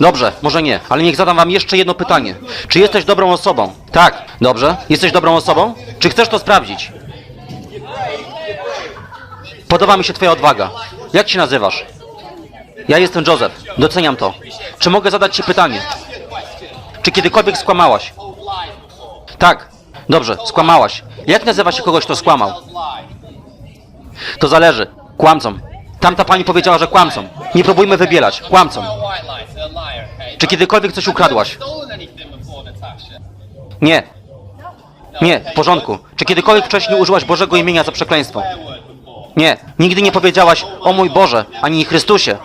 Dobrze, może nie, ale niech zadam wam jeszcze jedno pytanie. Czy jesteś dobrą osobą? Tak. Dobrze. Jesteś dobrą osobą? Czy chcesz to sprawdzić? Podoba mi się twoja odwaga. Jak się nazywasz? Ja jestem Joseph. Doceniam to. Czy mogę zadać ci pytanie? Czy kiedykolwiek skłamałaś? Tak. Dobrze, skłamałaś. Jak nazywa się kogoś, kto skłamał? To zależy. Kłamcą. Tamta pani powiedziała, że kłamcą. Nie próbujmy wybielać. Kłamcą. Czy kiedykolwiek coś ukradłaś? Nie. Nie, w porządku. Czy kiedykolwiek wcześniej użyłaś Bożego imienia za przekleństwo? Nie. Nigdy nie powiedziałaś o mój Boże, ani Chrystusie.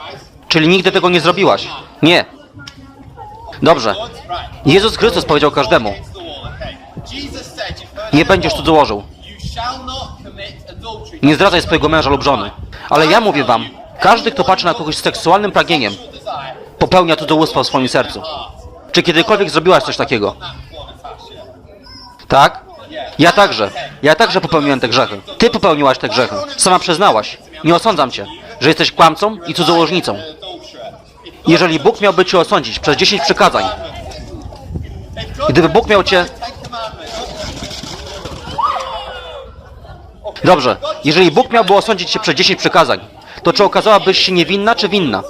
Czyli nigdy tego nie zrobiłaś. Nie. Dobrze. Jezus Chrystus powiedział każdemu, nie będziesz cudzołożył. Nie zdradzaj swojego męża lub żony. Ale ja mówię wam, każdy, kto patrzy na kogoś z seksualnym pragnieniem, popełnia cudzołóstwo w swoim sercu. Czy kiedykolwiek zrobiłaś coś takiego? Tak? Ja także. Ja także popełniłem te grzechy. Ty popełniłaś te grzechy. Sama przyznałaś. Nie osądzam cię, że jesteś kłamcą i cudzołożnicą. Jeżeli Bóg miałby cię osądzić przez 10 przykazań, gdyby Bóg miał cię... Dobrze, jeżeli Bóg miałby osądzić cię przez 10 przykazań, to czy okazałabyś się niewinna czy winna?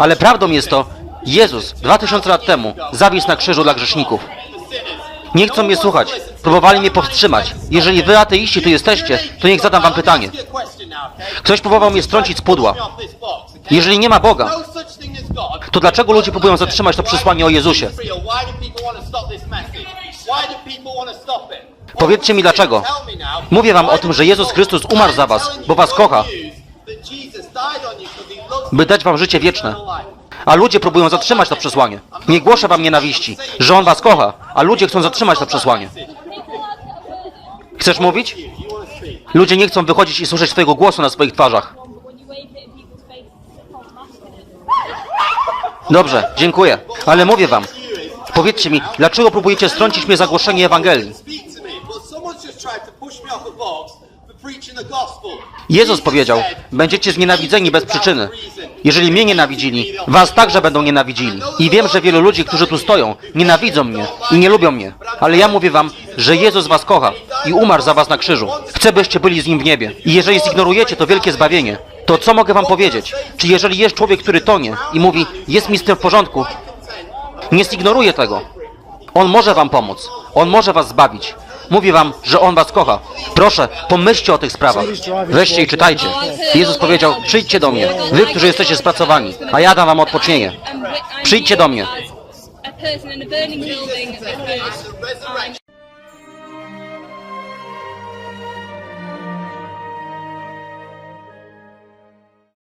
Ale prawdą jest to, Jezus 2000 lat temu zawisł na krzyżu dla grzeszników. Nie chcą mnie słuchać. Próbowali mnie powstrzymać. Jeżeli wy ateiści tu jesteście, to niech zadam wam pytanie. Ktoś próbował mnie strącić z pudła. Jeżeli nie ma Boga, to dlaczego ludzie próbują zatrzymać to przesłanie o Jezusie? Powiedzcie mi dlaczego. Mówię wam o tym, że Jezus Chrystus umarł za was, bo was kocha, by dać wam życie wieczne. A ludzie próbują zatrzymać to przesłanie. Nie głoszę wam nienawiści, że On was kocha, a ludzie chcą zatrzymać to przesłanie. Chcesz mówić? Ludzie nie chcą wychodzić i słyszeć twojego głosu na swoich twarzach. Dobrze, dziękuję. Ale mówię wam, powiedzcie mi, dlaczego próbujecie strącić mnie za głoszenie Ewangelii? Jezus powiedział, będziecie znienawidzeni bez przyczyny. Jeżeli mnie nienawidzili, was także będą nienawidzili. I wiem, że wielu ludzi, którzy tu stoją, nienawidzą mnie i nie lubią mnie. Ale ja mówię wam, że Jezus was kocha i umarł za was na krzyżu. Chcę, byście byli z Nim w niebie. I jeżeli zignorujecie to wielkie zbawienie, to co mogę wam powiedzieć? Czy jeżeli jest człowiek, który tonie i mówi, jest mi z tym w porządku, nie zignoruje tego. On może wam pomóc. On może was zbawić. Mówię wam, że On was kocha. Proszę, pomyślcie o tych sprawach. Weźcie i czytajcie. Jezus powiedział, przyjdźcie do mnie, wy, którzy jesteście spracowani, a ja dam wam odpocznienie. Przyjdźcie do mnie.